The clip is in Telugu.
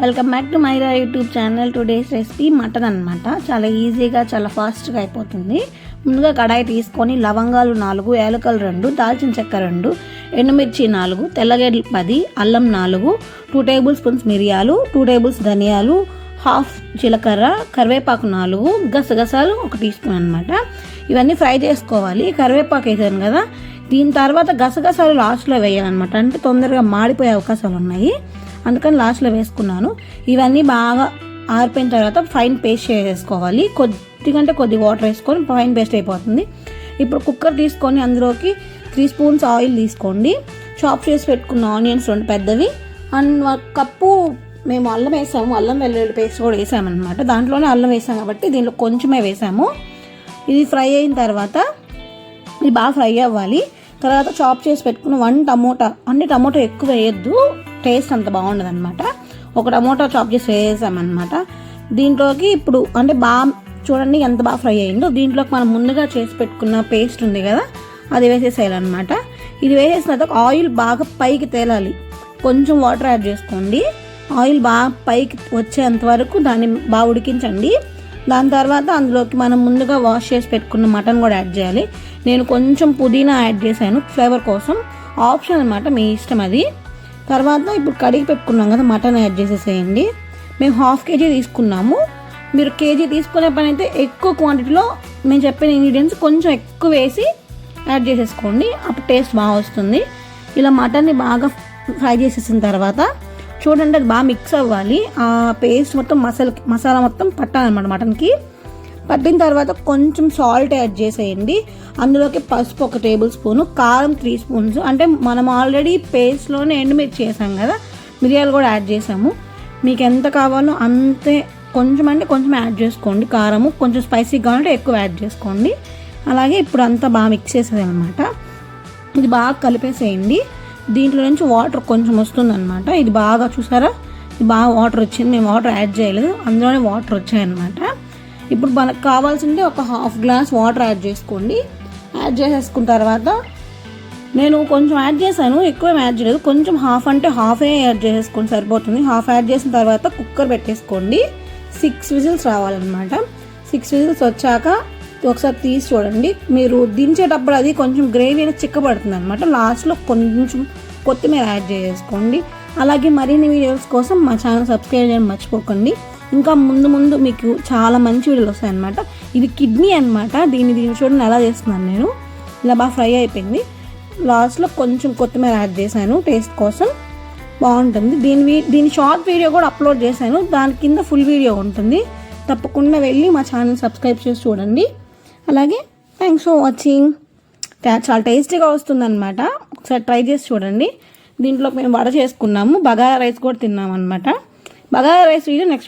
Welcome back to Myra YouTube channel today's recipe mutton అనమాట చాలా ఈజీగా చాలా ఫాస్ట్గా అయిపోతుంది. ముందుగా కడాయి తీసుకొని లవంగాలు నాలుగు ఏలకలు రెండు దాల్చిన చెక్క రెండు ఎండుమిర్చి నాలుగు తెల్లగడ్డలు పది అల్లం నాలుగు టూ టేబుల్ స్పూన్స్ మిరియాలు టూ టేబుల్స్ ధనియాలు హాఫ్ జీలకర్ర కరివేపాకు నాలుగు గసగసాలు ఒక టీ స్పూన్ అనమాట ఇవన్నీ ఫ్రై చేసుకోవాలి. కరివేపాకు వేసాను కదా. దీని తర్వాత గసగసాలు లాస్ట్లో వేయాలన్నమాట. అంటే తొందరగా మాడిపోయే అవకాశాలు ఉన్నాయి. అందుకని లాస్ట్లో వేసుకున్నాను. ఇవన్నీ బాగా ఆరిపోయిన తర్వాత ఫైన్ పేస్ట్ చేసేసుకోవాలి. కొద్దిగంటే కొద్ది వాటర్ వేసుకొని ఫైన్ పేస్ట్ అయిపోతుంది. ఇప్పుడు కుక్కర్ తీసుకొని అందులోకి త్రీ స్పూన్స్ ఆయిల్ తీసుకోండి. చాప్ చేసి పెట్టుకున్న ఆనియన్స్ రెండు పెద్దవి. అండ్ కప్పు మేము అల్లం వేసాము. అల్లం వెల్లుల్లి పేస్ట్ కూడా వేసామన్నమాట. దాంట్లోనే అల్లం వేసాం కాబట్టి దీంట్లో కొంచెమే వేసాము. ఇది ఫ్రై అయిన తర్వాత ఇది బాగా ఫ్రై అవ్వాలి. తర్వాత చాప్ చేసి పెట్టుకున్న వన్ టమోటా. అన్ని టమోటా ఎక్కువ వేయొద్దు. టేస్ట్ అంత బాగుండదు అనమాట ఒక టమోటా చాప్ చేసి వేసామన్నమాట. దీంట్లోకి ఇప్పుడు అంటే బాగా చూడండి ఎంత బాగా ఫ్రై అయిందో. దీంట్లోకి మనం ముందుగా చేసి పెట్టుకున్న పేస్ట్ ఉంది కదా అది వేసేసేయాలన్నమాట. ఇది వేసేసిన తర్వాత ఆయిల్ బాగా పైకి తేలాలి. కొంచెం వాటర్ యాడ్ చేసుకోండి. ఆయిల్ బాగా పైకి వచ్చేంత వరకు దాన్ని బాగా ఉడికించండి. దాని తర్వాత అందులోకి మనం ముందుగా వాష్ చేసి పెట్టుకున్న మటన్ కూడా యాడ్ చేయాలి. నేను కొంచెం పుదీనా యాడ్ చేశాను ఫ్లేవర్ కోసం. ఆప్షన్ అనమాట మీ ఇష్టం అది. తర్వాత ఇప్పుడు కడిగి పెట్టుకున్నాం కదా మటన్ యాడ్ చేసేసేయండి. మేము హాఫ్ కేజీ తీసుకున్నాము. మీరు కేజీ తీసుకునే పని అయితే ఎక్కువ క్వాంటిటీలో మేము చెప్పిన ఇంగ్రీడియంట్స్ కొంచెం ఎక్కువ వేసి యాడ్ చేసేసుకోండి. అప్పుడు టేస్ట్ బాగా వస్తుంది. ఇలా మటన్ని బాగా ఫ్రై చేసేసిన తర్వాత చూడండి అది బాగా మిక్స్ అవ్వాలి. ఆ పేస్ట్ మొత్తం మసాలా మసాలా మొత్తం పట్టాలన్నమాట మటన్కి. పట్టిన తర్వాత కొంచెం సాల్ట్ యాడ్ చేసేయండి. అందులోకి పసుపు ఒక టేబుల్ స్పూను కారం త్రీ స్పూన్స్. అంటే మనం ఆల్రెడీ పేస్ట్లోనే ఎండుమిర్చి చేసాం కదా మిరియాలు కూడా యాడ్ చేసాము. మీకు ఎంత కావాలో అంతే కొంచెం అంటే కొంచెం యాడ్ చేసుకోండి. కారము కొంచెం స్పైసీ కావాలంటే ఎక్కువ యాడ్ చేసుకోండి. అలాగే ఇప్పుడు అంతా బాగా మిక్స్ చేసేది అనమాట ఇది బాగా కలిపేసేయండి. దీంట్లో నుంచి వాటర్ కొంచెం వస్తుందన్నమాట. ఇది బాగా చూసారా? ఇది బాగా వాటర్ వచ్చింది. మేము వాటర్ యాడ్ చేయలేదు. అందులోనే వాటర్ వచ్చాయన్నమాట. ఇప్పుడు మనకు కావాల్సింది ఒక హాఫ్ గ్లాస్ వాటర్ యాడ్ చేసుకోండి. యాడ్ చేసేసుకున్న తర్వాత నేను కొంచెం యాడ్ చేశాను ఎక్కువ యాడ్ చేయలేదు. కొంచెం హాఫ్ అంటే హాఫే యాడ్ చేసేసుకోండి సరిపోతుంది. హాఫ్ యాడ్ చేసిన తర్వాత కుక్కర్ పెట్టేసుకోండి. సిక్స్ విజిల్స్ రావాలన్నమాట. సిక్స్ విజిల్స్ వచ్చాక ఒకసారి తీసి చూడండి. మీరు దించేటప్పుడు అది కొంచెం గ్రేవీ అనేది చిక్కబడుతుంది అనమాట లాస్ట్లో కొంచెం కొత్తిమీర యాడ్ చేసుకోండి అలాగే మరిన్ని వీడియోస్ కోసం మా ఛానల్ సబ్స్క్రైబ్ చేయడం మర్చిపోకండి. ఇంకా ముందు ముందు మీకు చాలా మంచి వీడియోలు వస్తాయన్నమాట. ఇది కిడ్నీ అనమాట దీన్ని దీన్ని చూడండి ఎలా చేస్తున్నాను నేను. ఇలా బాగా ఫ్రై అయిపోయింది. లాస్ట్లో కొంచెం కొత్తిమీర యాడ్ చేశాను టేస్ట్ కోసం. బాగుంటుంది. దీని వీ- దీని షార్ట్ వీడియో కూడా అప్లోడ్ చేశాను. దాని కింద ఫుల్ వీడియో ఉంటుంది. తప్పకుండా వెళ్ళి మా ఛానల్ సబ్స్క్రైబ్ చేసి చూడండి. అలాగే థ్యాంక్స్ ఫర్ వాచింగ్ చాలా టేస్టీగా వస్తుందన్నమాట. ఒకసారి ట్రై చేసి చూడండి. దీంట్లో మేము వడ చేసుకున్నాము. బగారా రైస్ కూడా తిన్నాం అనమాట బగారా రైస్ వీడియో నెక్స్ట్